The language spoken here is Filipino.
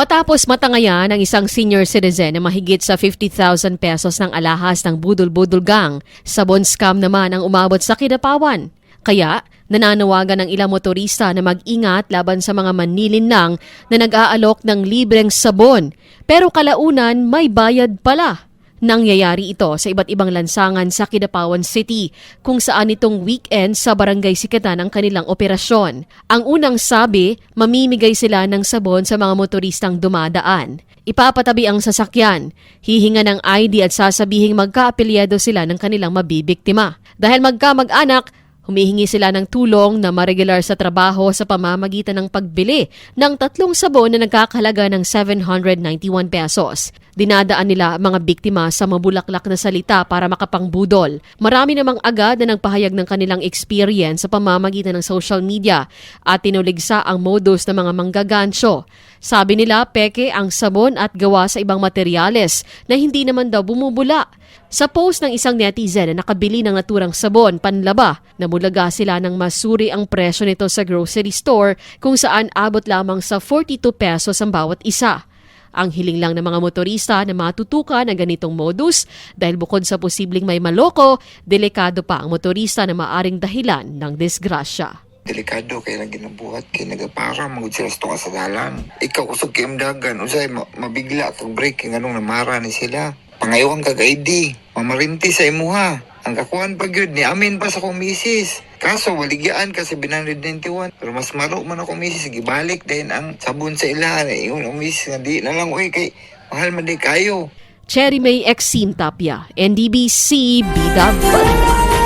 Matapos matangayan ng isang senior citizen na mahigit sa 50,000 pesos ng alahas ng budol-budol gang, sabon scam naman ang umabot sa kinapawan. Kaya, nananawagan ng ilang motorista na mag-ingat laban sa mga manlilinlang na nag-aalok ng libreng sabon. Pero kalaunan, may bayad pala. Nangyayari ito sa iba't ibang lansangan sa Kidapawan City kung saan itong weekend sa barangay Sikatan ang kanilang operasyon. Ang unang sabi, mamimigay sila ng sabon sa mga motoristang dumadaan. Ipapatabi ang sasakyan, hihinga ng ID at sasabihing magkaapilyado sila ng kanilang mabibiktima. Dahil magkamag-anak, Humihingi sila ng tulong na maregular sa trabaho sa pamamagitan ng pagbili ng tatlong sabon na nagkakahalaga ng 791 pesos. Dinadaan nila ang mga biktima sa mabulaklak na salita para makapangbudol. Marami namang agad na nagpahayag ng kanilang experience sa pamamagitan ng social media at tinuligsa ang modus ng mga manggagansyo. Sabi nila, peke ang sabon at gawa sa ibang materyales na hindi naman daw bumubula. Sa post ng isang netizen na nakabili ng naturang sabon panlaba, namulaga sila ng masuri ang presyo nito sa grocery store kung saan abot lamang sa 42 pesos ang bawat isa. Ang hiling lang ng mga motorista na matutukan ang ganitong modus dahil bukod sa posibleng may maloko, delikado pa ang motorista na maaring dahilan ng disgrasya. delikado kay lang ginabuhat kay nagapara magud sila sa tunga sa dalan ikaw usog kay imdagan usay ma- mabigla kag break kay nganong namara ni sila. Pangayohan kag ID mamarinti sa imuha ang kakuan pa gyud ni amin pa sa kong misis. Kaso waligyan ka sa 991 pero mas maro man ako misis gibalik din ang sabon sa ila ingon ang misis nga di na lang oy kay mahal man di kayo. Cherry May Exin Tapia, NDBC Bida Balita.